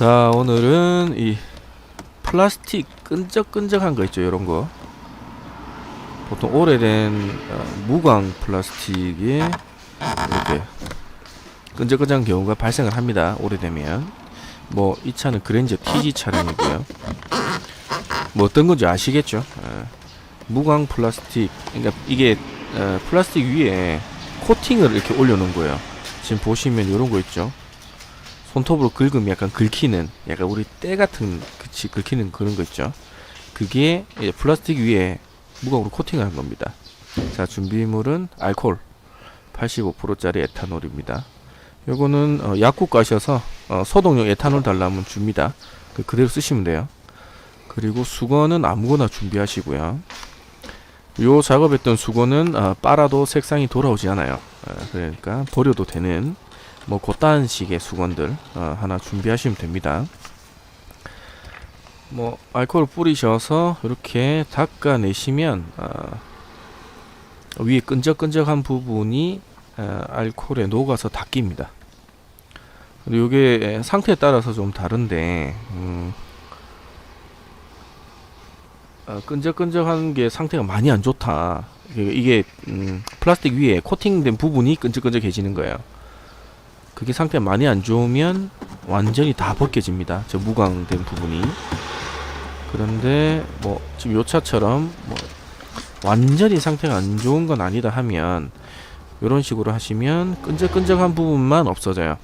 자 오늘은 이 플라스틱 끈적끈적한 거 있죠 이런 거. 보통 오래된 어, 무광 플라스틱에 이렇게 끈적끈적한 경우가 발생을 합니다 오래되면. 뭐 이 차는 그랜저 TG 차량이고요. 뭐 어떤 건지 아시겠죠? 어, 무광 플라스틱 그러니까 이게 어, 플라스틱 위에 코팅을 이렇게 올려놓은 거예요. 지금 보시면 이런 거 있죠 손톱으로 긁으면 약간 긁히는 약간 우리 때 같은 그치 긁히는 그런 거 있죠. 그게 이제 플라스틱 위에 무광으로 코팅하는 겁니다. 자 준비물은 알코올 85%짜리 에탄올입니다. 요거는 어, 약국 가셔서 어, 소독용 에탄올 달라면 줍니다. 그 그대로 쓰시면 돼요. 그리고 수건은 아무거나 준비하시고요. 요 작업했던 수건은 어, 빨아도 색상이 돌아오지 않아요. 어, 그러니까 버려도 되는 뭐 그딴 식의 수건들 어, 하나 준비하시면 됩니다. 뭐 알코올 뿌리셔서 이렇게 닦아내시면 어, 위에 끈적끈적한 부분이 어, 알코올에 녹아서 닦입니다. 이게 상태에 따라서 좀 다른데 음, 어, 끈적끈적한 게 상태가 많이 안 좋다. 이게 음, 플라스틱 위에 코팅된 부분이 끈적끈적해지는 거예요. 그게 상태가 많이 안 좋으면 완전히 다 벗겨집니다. 저 무광된 부분이. 그런데 뭐 지금 요 차처럼 뭐 완전히 상태가 안 좋은 건 아니다 하면 이런 식으로 하시면 끈적끈적한 부분만 없어져요.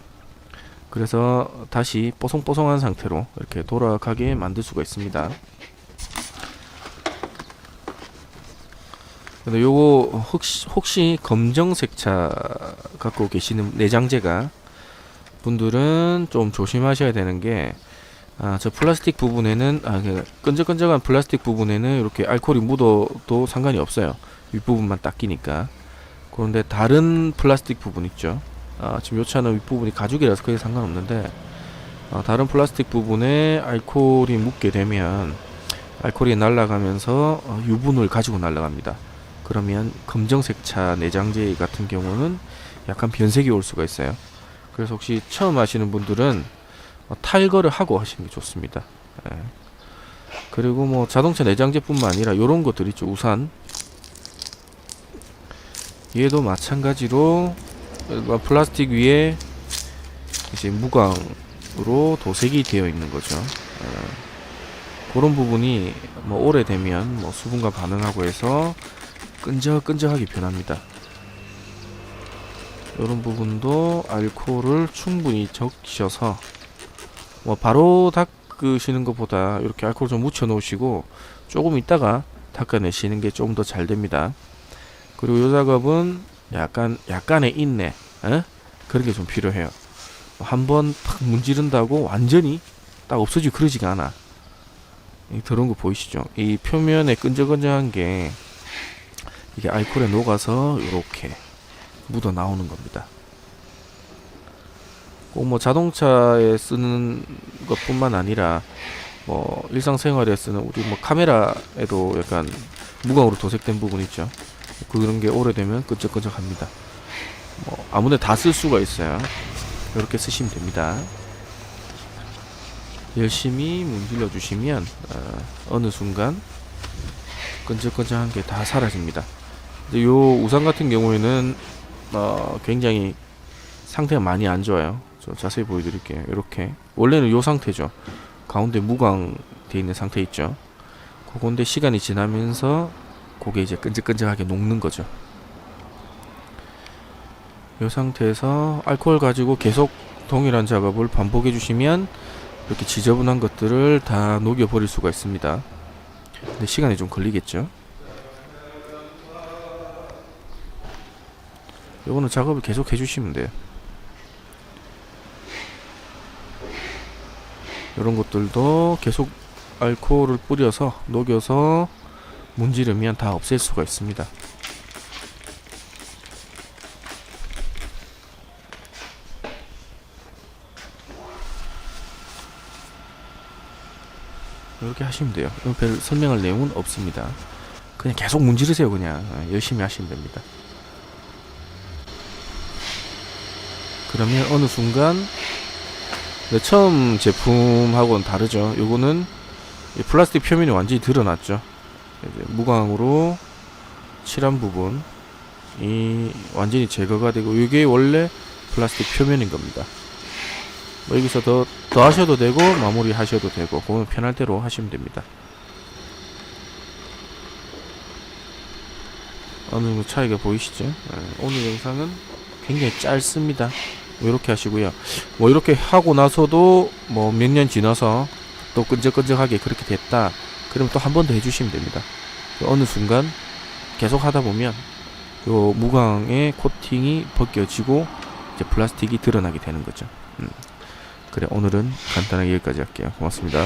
그래서 다시 뽀송뽀송한 상태로 이렇게 돌아가게 만들 수가 있습니다. 근데 요거 혹시, 혹시 검정색 차 갖고 계시는 내장재가 분들은 좀 조심하셔야 되는 게, 아, 저 플라스틱 부분에는, 아, 그 끈적끈적한 플라스틱 부분에는 이렇게 알코올이 묻어도 상관이 없어요. 윗부분만 닦이니까. 그런데 다른 플라스틱 부분 있죠. 아, 지금 요 차는 윗부분이 가죽이라서 크게 상관없는데, 아, 다른 플라스틱 부분에 알코올이 묻게 되면, 알코올이 날아가면서 어, 유분을 가지고 날아갑니다. 그러면 검정색 차 내장재 같은 경우는 약간 변색이 올 수가 있어요. 그래서 혹시 처음 하시는 분들은 어, 탈거를 하고 하시는 게 좋습니다. 예. 그리고 뭐 자동차 내장재뿐만 아니라 이런 것들 있죠. 우산. 얘도 마찬가지로 어, 플라스틱 위에 이제 무광으로 도색이 되어 있는 거죠. 예. 그런 부분이 뭐 오래되면 뭐 수분과 반응하고 해서 끈적끈적하게 변합니다. 이런 부분도 알코올을 충분히 적셔서 뭐 바로 닦으시는 것보다 이렇게 알코올 좀 묻혀 놓으시고 조금 있다가 닦아내시는 게 좀 더 잘 됩니다. 그리고 이 작업은 약간 약간의 인내, 에? 그런 게 좀 필요해요. 한번 팍 문지른다고 완전히 딱 없어지고 그러지가 않아. 이 더러운 거 보이시죠? 이 표면에 끈적끈적한 게 이게 알코올에 녹아서 이렇게 묻어 나오는 겁니다. 꼭 뭐 자동차에 쓰는 것뿐만 아니라 뭐 일상생활에 쓰는 우리 뭐 카메라에도 약간 무광으로 도색된 부분 있죠. 그런 게 오래되면 끈적끈적합니다. 뭐 아무데 다 쓸 수가 있어요. 이렇게 쓰시면 됩니다. 열심히 문질러 주시면 어, 어느 순간 끈적끈적한 게 다 사라집니다. 요 우산 같은 경우에는 어, 굉장히 상태가 많이 안 좋아요. 저 자세히 보여드릴게요. 이렇게 원래는 요 상태죠. 가운데 무광 돼 있는 상태 있죠. 그건데 시간이 지나면서 그게 이제 끈적끈적하게 녹는 거죠. 이 상태에서 알코올 가지고 계속 동일한 작업을 반복해 주시면 이렇게 지저분한 것들을 다 녹여 버릴 수가 있습니다. 근데 시간이 좀 걸리겠죠. 요거는 작업을 계속 해주시면 돼요. 이런 것들도 계속 알코올을 뿌려서 녹여서 문지르면 다 없앨 수가 있습니다. 이렇게 하시면 돼요. 별 설명할 내용은 없습니다. 그냥 계속 문지르세요. 그냥 어, 열심히 하시면 됩니다. 그러면 어느 순간 근데 처음 제품하고는 다르죠. 요거는 이 플라스틱 표면이 완전히 드러났죠. 무광으로 칠한 부분 이 완전히 제거가 되고 이게 원래 플라스틱 표면인 겁니다. 뭐 여기서 더, 더 하셔도 되고 마무리 하셔도 되고 그건 편할 대로 하시면 됩니다. 어느 정도 차이가 보이시죠? 예, 오늘 영상은 굉장히 짧습니다. 뭐 이렇게 하시고요. 뭐 이렇게 하고 나서도 뭐 몇 년 지나서 또 끈적끈적하게 그렇게 됐다. 그러면 또 한 번 더 해주시면 됩니다. 어느 순간 계속 하다 보면 요 무광의 코팅이 벗겨지고 이제 플라스틱이 드러나게 되는 거죠. 음. 그래 오늘은 간단하게 여기까지 할게요. 고맙습니다.